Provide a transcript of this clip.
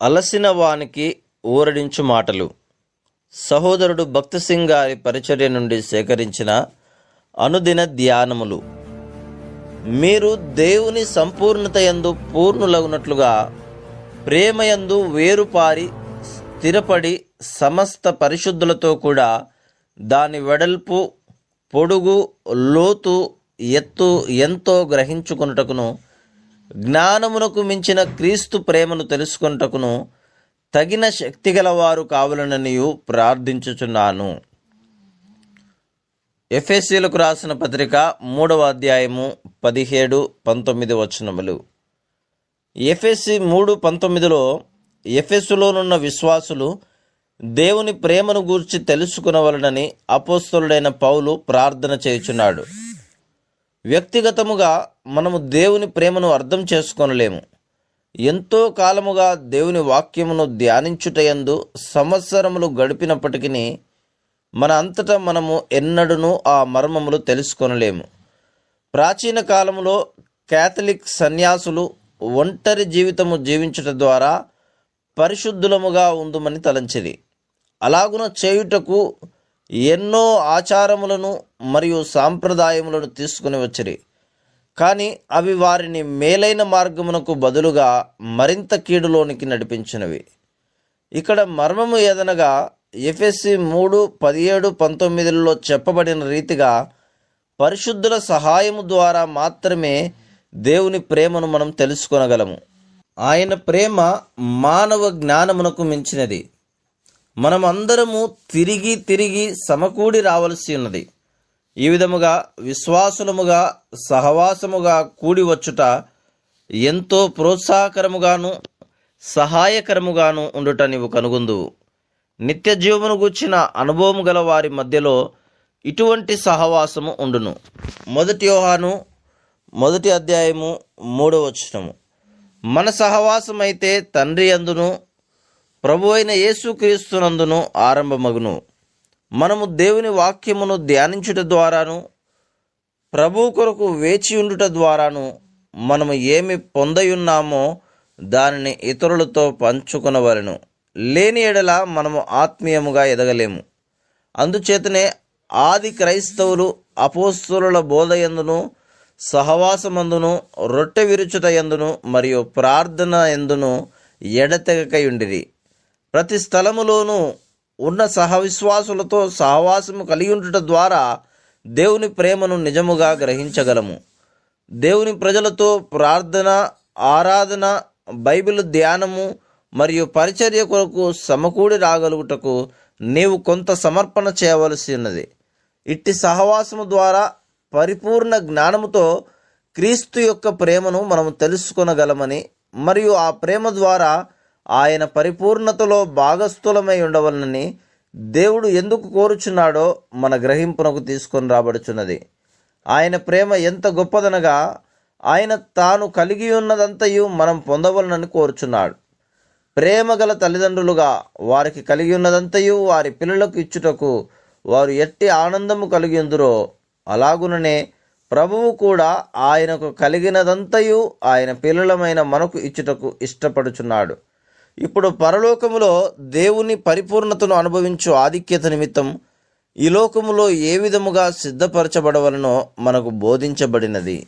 అలసిన వానికి ఊరడించు మాటలు. సహోదరుడు భక్త సింగ్ గారి పరిచర్య నుండి సేకరించిన అనుదిన ధ్యానములు. మీరు దేవుని సంపూర్ణత ఎందు పూర్ణులగునట్లుగా ప్రేమయందు వేరుపారి స్థిరపడి సమస్త పరిశుద్ధులతో కూడా దాని వెడల్పు పొడుగు లోతు ఎత్తు ఎంతో గ్రహించుకొనుటకును జ్ఞానమునకు మించిన క్రీస్తు ప్రేమను తెలుసుకొనుటకును తగిన శక్తిగల వారు కావాలననియు ప్రార్థించుచున్నాను. ఎఫ్ఎస్సీలకు రాసిన పత్రిక మూడవ అధ్యాయము పదిహేడు పంతొమ్మిది వచనములు. ఎఫ్ఎస్సి మూడు పంతొమ్మిదిలో ఎఫెస్సులోనున్న విశ్వాసులు దేవుని ప్రేమను గూర్చి తెలుసుకునవలనని అపోస్తలుడైన పౌలు ప్రార్థన చేయుచున్నాడు. వ్యక్తిగతముగా మనము దేవుని ప్రేమను అర్థం చేసుకొనలేము. ఎంతో కాలముగా దేవుని వాక్యమును ధ్యానించుటయందు సంవత్సరములు గడిపినప్పటికీ మన అంతటా మనము ఎన్నడూనూ ఆ మర్మములు తెలుసుకొనలేము. ప్రాచీన కాలములో క్యాథలిక్ సన్యాసులు ఒంటరి జీవితము జీవించుట ద్వారా పరిశుద్ధులముగా ఉందమని తలంచిది. అలాగున చేయుటకు ఎన్నో ఆచారములను మరియు సాంప్రదాయములను తీసుకుని వచ్చిరి. కానీ అవి వారిని మేలైన మార్గమునకు బదులుగా మరింత కీడులోనికి నడిపించినవి. ఇక్కడ మర్మము ఏదనగా ఎఫ్ఎస్సి మూడు పదిహేడు పంతొమ్మిదిలో చెప్పబడిన రీతిగా పరిశుద్ధుల సహాయము ద్వారా మాత్రమే దేవుని ప్రేమను మనం తెలుసుకొనగలము. ఆయన ప్రేమ మానవ జ్ఞానమునకు మించినది. మనమందరము తిరిగి తిరిగి సమకూడి రావలసి ఉన్నది. ఈ విధముగా విశ్వాసులముగా సహవాసముగా కూడి వచ్చుట ఎంతో ప్రోత్సాహకరముగాను సహాయకరముగాను ఉండుట నీవు కనుగొందువు. నిత్య జీవమును గూర్చిన అనుభవం గల వారి మధ్యలో ఇటువంటి సహవాసము ఉండును. మొదటి యోహాను మొదటి అధ్యాయము మూడవ వచనము. మన సహవాసమైతే తండ్రి అందును ప్రభు అయిన యేసుక్రీస్తునందును ఆరంభమగును. మనము దేవుని వాక్యమును ధ్యానించుట ద్వారాను ప్రభు కొరకు వేచి ఉండుట ద్వారాను మనము ఏమి పొందయున్నామో దానిని ఇతరులతో పంచుకొనవలెను. లేని ఎడల మనము ఆత్మీయముగా ఎదగలేము. అందుచేతనే ఆది క్రైస్తవులు అపోస్తుల బోధయందును సహవాసమందును రొట్టె విరుచుట ఎందును మరియు ప్రార్థన ఎందును ఎడతెగకయుండిరి. ప్రతి స్థలములోనూ ఉన్న సహవిశ్వాసులతో సహవాసము కలిగి ఉండుట ద్వారా దేవుని ప్రేమను నిజముగా గ్రహించగలము. దేవుని ప్రజలతో ప్రార్థన ఆరాధన బైబిల్ ధ్యానము మరియు పరిచర్య కొరకు సమకూడి రాగలుగుటకు నీవు కొంత సమర్పణ చేయవలసి ఉన్నది ఇట్టి సహవాసము ద్వారా పరిపూర్ణ జ్ఞానముతో క్రీస్తు యొక్క ప్రేమను మనము తెలుసుకొనగలమని మరియు ఆ ప్రేమ ద్వారా ఆయన పరిపూర్ణతలో భాగస్థులమై ఉండవలనని దేవుడు ఎందుకు కోరుచున్నాడో మన గ్రహింపునకు తీసుకొని రాబడుచున్నది. ఆయన ప్రేమ ఎంత గొప్పదనగా ఆయన తాను కలిగి ఉన్నదంతయు మనం పొందవలనని కోరుచున్నాడు. ప్రేమ గల తల్లిదండ్రులుగా వారికి కలిగి ఉన్నదంతయు వారి పిల్లలకు ఇచ్చుటకు వారు ఎట్టి ఆనందము కలిగి ఉందురో అలాగుననే ప్రభువు కూడా ఆయనకు కలిగినదంతయు ఆయన పిల్లలమైన మనకు ఇచ్చుటకు ఇష్టపడుచున్నాడు. ఇప్పుడు పరలోకములో దేవుని పరిపూర్ణతను అనుభవించు ఆధిక్యత నిమిత్తం ఈ లోకములో ఏ విధముగా సిద్ధపరచబడవలనో మనకు బోధించబడినది.